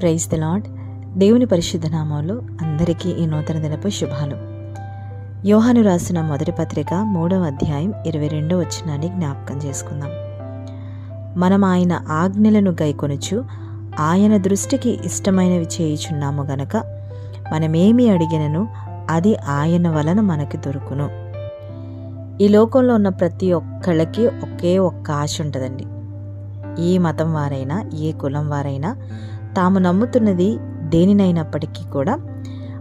Praise the lord దేవుని పరిశుద్ధ నామంలో అందరికీ ఈ నూతన దినపు శుభాలు. యోహాను రాసిన మొదటి పత్రిక మూడవ అధ్యాయం ఇరవై రెండో వచనాన్ని జ్ఞాపకం చేసుకుందాం. మనం ఆయన ఆజ్ఞలను గైకొనుచు ఆయన దృష్టికి ఇష్టమైనవి చేయుచున్నాము గనక మనమేమి అడిగినను అది ఆయన వలన మనకి దొరుకును. ఈ లోకంలో ఉన్న ప్రతి ఒక్కళ్ళకి ఒకే ఒక్క ఆశ ఉంటుందండి. ఏ మతం వారైనా ఏ కులం వారైనా తాము నమ్ముతున్నది దేనినైనప్పటికీ కూడా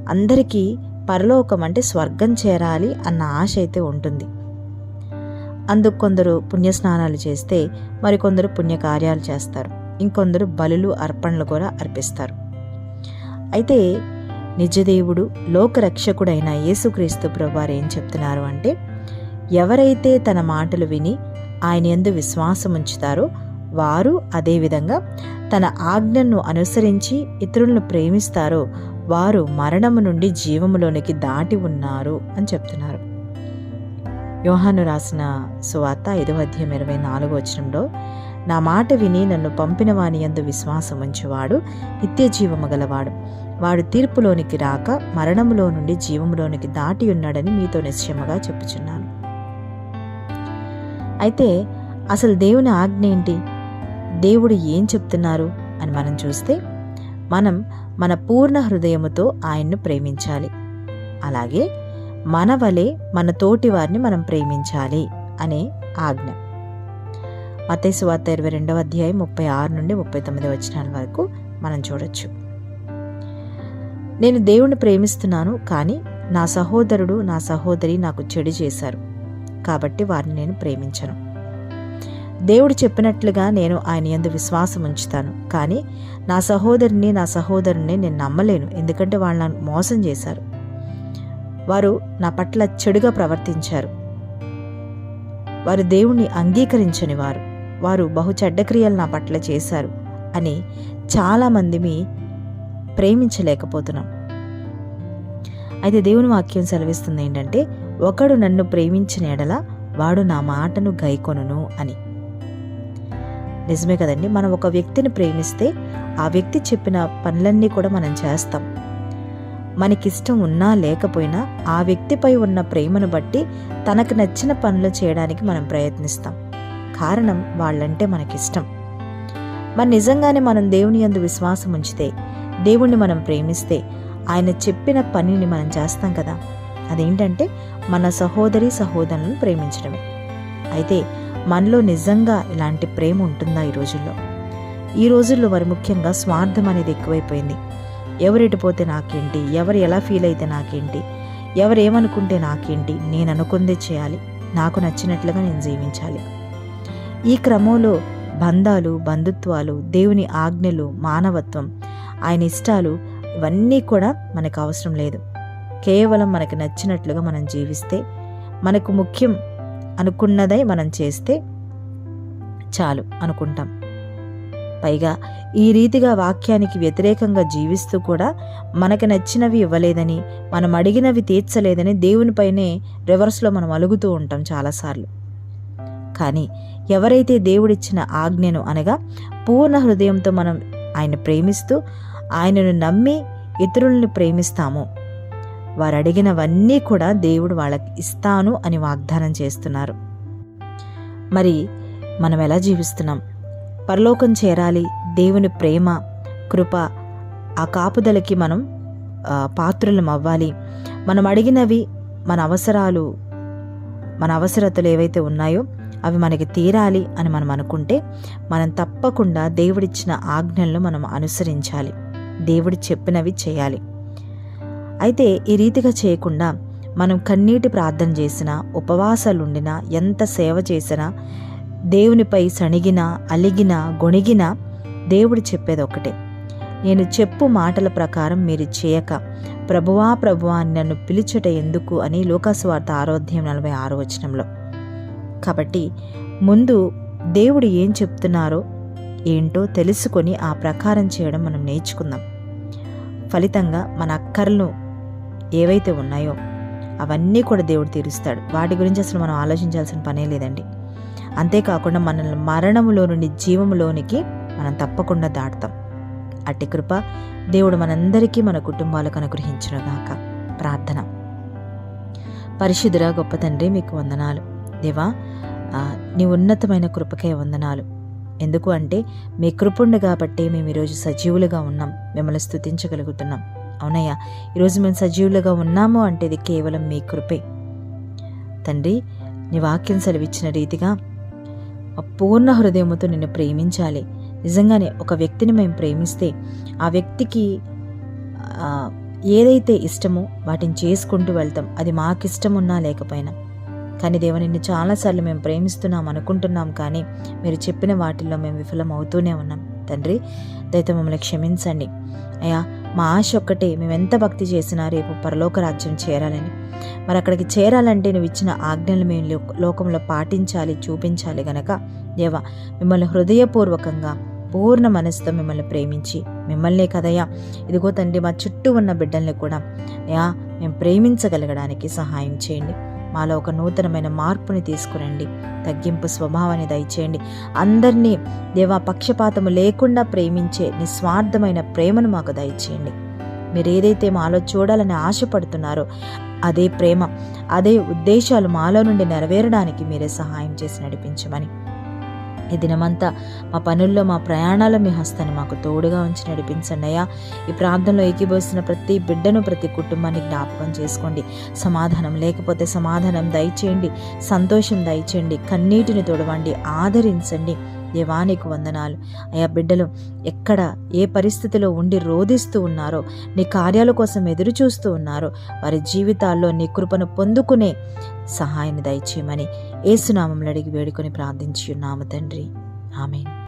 అందరికీ పరలోకం అంటే స్వర్గం చేరాలి అన్న ఆశ అయితే ఉంటుంది. అందుకు కొందరు పుణ్యస్నానాలు చేస్తే మరికొందరు పుణ్యకార్యాలు చేస్తారు. ఇంకొందరు బలులు అర్పణలు కూడా అర్పిస్తారు. అయితే నిజదేవుడు లోకరక్షకుడైన యేసుక్రీస్తు ప్రభువారు ఏం చెప్తున్నారు అంటే ఎవరైతే తన మాటలు విని ఆయన ఎందు విశ్వాసం ఉంచుతారో వారు అదేవిధంగా తన ఆజ్ఞను అనుసరించి ఇతరులను ప్రేమిస్తారో వారు మరణము నుండి జీవములోనికి దాటి ఉన్నారు అని చెప్తున్నారు. యోహాను రాసిన సువార్త ఐదవ అధ్యాయం ఇరవై నాలుగో వచనంలో నా మాట విని నన్ను పంపిన వాని యందు విశ్వాసం ఉంచువాడు నిత్య జీవము గలవాడు. వాడు తీర్పులోనికి రాక మరణములో నుండి జీవములోనికి దాటి ఉన్నాడని మీతో నిశ్చయముగా చెప్పుచున్నాను. అయితే అసలు దేవుని ఆజ్ఞ ఏంటి? దేవుడు ఏం చెప్తున్నారు అని మనం చూస్తే మనం మన పూర్ణ హృదయముతో ఆయన్ను ప్రేమించాలి. అలాగే మన వలె మన తోటి వారిని మనం ప్రేమించాలి అనే ఆజ్ఞ. మతేసు వార్త ఇరవై రెండవ అధ్యాయం ముప్పై ఆరు నుండి ముప్పై తొమ్మిది వచనాల వరకు మనం చూడొచ్చు. నేను దేవుణ్ణి ప్రేమిస్తున్నాను కానీ నా సహోదరుడు నా సహోదరి నాకు చెడు చేశారు. కాబట్టి వారిని నేను ప్రేమించను. దేవుడు చెప్పినట్లుగా నేను ఆయన యందు విశ్వాసం ఉంచుతాను. కానీ నా సహోదరిని నా సహోదరుని నేను నమ్మలేను. ఎందుకంటే వాళ్ళు నన్ను మోసం చేశారు. వారు నా పట్ల చెడుగా ప్రవర్తించారు. వారు దేవుణ్ణి అంగీకరించని వారు. వారు బహు చెడ్డక్రియలు నా పట్ల చేశారు అని చాలామందిని ప్రేమించలేకపోతున్నాం. అయితే దేవుని వాక్యం సెలవిస్తుంది ఏంటంటే ఒకడు నన్ను ప్రేమించిన ఎడల వాడు నా మాటను గైకొనును అని. నిజమే కదండి. మనం ఒక వ్యక్తిని ప్రేమిస్తే ఆ వ్యక్తి చెప్పిన పనులన్నీ కూడా మనం చేస్తాం. మనకిష్టం ఉన్నా లేకపోయినా ఆ వ్యక్తిపై ఉన్న ప్రేమను బట్టి తనకు నచ్చిన పనులు చేయడానికి మనం ప్రయత్నిస్తాం. కారణం వాళ్ళంటే మనకిష్టం. మరి నిజంగానే మనం దేవుని యందు విశ్వాసం ఉంచితే దేవుణ్ణి మనం ప్రేమిస్తే ఆయన చెప్పిన పనిని మనం చేస్తాం కదా. అదేంటంటే మన సహోదరి సహోదరులను ప్రేమించడమే. అయితే మనలో నిజంగా ఇలాంటి ప్రేమ ఉంటుందా ఈ రోజుల్లో? ఈ రోజుల్లో మరి ముఖ్యంగా స్వార్థం అనేది ఎక్కువైపోయింది. ఎవరెటిపోతే నాకేంటి? ఎవరు ఎలా ఫీల్ అయితే నాకేంటి? ఎవరు ఏమనుకుంటే నాకేంటి? నేను అనుకుందే చేయాలి. నాకు నచ్చినట్లుగా నేను జీవించాలి. ఈ క్రమంలో బంధాలు బంధుత్వాలు దేవుని ఆజ్ఞలు మానవత్వం ఆయన ఇష్టాలు ఇవన్నీ కూడా మనకు అవసరం లేదు. కేవలం మనకు నచ్చినట్లుగా మనం జీవిస్తే మనకు ముఖ్యం అనుకున్నదై మనం చేస్తే చాలు అనుకుంటాం. పైగా ఈ రీతిగా వాక్యానికి వ్యతిరేకంగా జీవిస్తూ కూడా మనకు నచ్చినవి ఇవ్వలేదని మనం అడిగినవి తీర్చలేదని దేవునిపైనే రివర్స్లో మనం అలుగుతూ ఉంటాం చాలాసార్లు. కానీ ఎవరైతే దేవుడిచ్చిన ఆజ్ఞను అనగా పూర్ణ హృదయంతో మనం ఆయన ప్రేమిస్తూ ఆయనను నమ్మి ఇతరులను ప్రేమిస్తామో వారు అడిగినవన్నీ కూడా దేవుడు వాళ్ళకి ఇస్తాను అని వాగ్దానం చేస్తున్నారు. మరి మనం ఎలా జీవిస్తున్నాం? పరలోకం చేరాలి దేవుని ప్రేమ కృప ఆ కాపుదలకి మనం పాత్రులం అవ్వాలి. మనం అడిగినవి మన అవసరాలు మన అవసరతలు ఏవైతే ఉన్నాయో అవి మనకి తీరాలి అని మనం అనుకుంటే మనం తప్పకుండా దేవుడిచ్చిన ఆజ్ఞలను మనం అనుసరించాలి. దేవుడు చెప్పినవి చేయాలి. అయితే ఈ రీతిగా చేయకుండా మనం కన్నీటి ప్రార్థన చేసినా ఉపవాసాలుండినా ఎంత సేవ చేసినా దేవునిపై సణిగినా అలిగినా గొణిగినా దేవుడు చెప్పేది ఒకటే నేను చెప్పు మాటల ప్రకారం మీరు చేయక ప్రభువా ప్రభువా నన్ను పిలిచట ఎందుకు అని లోకాసువార్త ఆరోధ్యం నలభై ఆరో వచనంలో. కాబట్టి ముందు దేవుడు ఏం చెప్తున్నారో ఏంటో తెలుసుకొని ఆ ప్రకారం చేయడం మనం నేర్చుకుందాం. ఫలితంగా మన అక్కర్లను ఏవైతే ఉన్నాయో అవన్నీ కూడా దేవుడు తీరుస్తాడు. వాటి గురించి అసలు మనం ఆలోచించాల్సిన పనే లేదండి. అంతేకాకుండా మనల్ని మరణములో నుండి జీవములోనికి మనం తప్పకుండా దాటుతాం. అట్టి కృప దేవుడు మనందరికీ మన కుటుంబాలకు అనుగ్రహించునుగాక ప్రార్థన. పరిశుద్ధురా గొప్ప తండ్రి మీకు వందనాలు. దేవా నీ ఉన్నతమైన కృపకే వందనాలు. ఎందుకు అంటే మీ కృపుండు కాబట్టి మేము ఈరోజు సజీవులుగా ఉన్నాం. మిమ్మల్ని స్తుతించగలుగుతున్నాం. అవునయ్యా ఈరోజు మేము సజీవులుగా ఉన్నాము అంటే ఇది కేవలం మీ కృపే. తండ్రి నీ వాక్యం సెలవిచ్చిన రీతిగా పూర్ణ హృదయముతో నిన్ను ప్రేమించాలి. నిజంగానే ఒక వ్యక్తిని మేము ప్రేమిస్తే ఆ వ్యక్తికి ఏదైతే ఇష్టమో వాటిని చేసుకుంటూ వెళ్తాం. అది మాకు ఇష్టం ఉన్నా లేకపోయినా. కానీ దేవ నిన్ను చాలాసార్లు మేము ప్రేమిస్తున్నాం అనుకుంటున్నాం కానీ మీరు చెప్పిన వాటిల్లో మేము విఫలం అవుతూనే ఉన్నాం. తండ్రి దయతో మమ్మల్ని క్షమించండి. అయ్యా మా ఆశ ఒక్కటే మేము ఎంత భక్తి చేసినా రేపు పరలోక రాజ్యం చేరాలని. మరి అక్కడికి చేరాలంటే నువ్వు ఇచ్చిన ఆజ్ఞలు మేము లో- లోకంలో పాటించాలి చూపించాలి గనక. దేవా మిమ్మల్ని హృదయపూర్వకంగా పూర్ణ మనసుతో మిమ్మల్ని ప్రేమించి మిమ్మల్నే కదయ్యా. ఇదిగో తండ్రి మా చుట్టూ ఉన్న బిడ్డల్ని కూడా యా మేము ప్రేమించగలగడానికి సహాయం చేయండి. మాలో ఒక నూతనమైన మార్పుని తీసుకురండి. తగ్గింపు స్వభావాన్ని దయచేయండి. అందరినీ దేవా పక్షపాతము లేకుండా ప్రేమించే నిస్వార్థమైన ప్రేమను మాకు దయచేయండి. మీరు ఏదైతే మాలో చూడాలని ఆశపడుతున్నారో అదే ప్రేమ అదే ఉద్దేశాలు మాలో నుండి నెరవేరడానికి మీరే సహాయం చేసి నడిపించమని ఈ దినమంతా మా పనుల్లో మా ప్రయాణాల్లో మీ హస్తాన్ని మాకు తోడుగా ఉంచి నడిపించండి అయ్యా. ఈ ప్రాంతంలో ఏకీభవిస్తున్న ప్రతి బిడ్డను ప్రతి కుటుంబాన్ని జ్ఞాపకం చేసుకోండి. సమాధానం లేకపోతే సమాధానం దయచేయండి. సంతోషం దయచేయండి. కన్నీటిని తొడవండి. ఆదరించండి. దేవానికి వందనాలు. అయా బిడ్డలు ఎక్కడ ఏ పరిస్థితిలో ఉండి రోధిస్తూ ఉన్నారో నీ కార్యాల కోసం ఎదురు చూస్తూ ఉన్నారో వారి జీవితాల్లో నీ కృపను పొందుకునే సహాయాన్ని దయచేయమని ఏసునామంలో అడిగి వేడుకొని ప్రార్థించి ఉన్నాము తండ్రి. ఆమెను.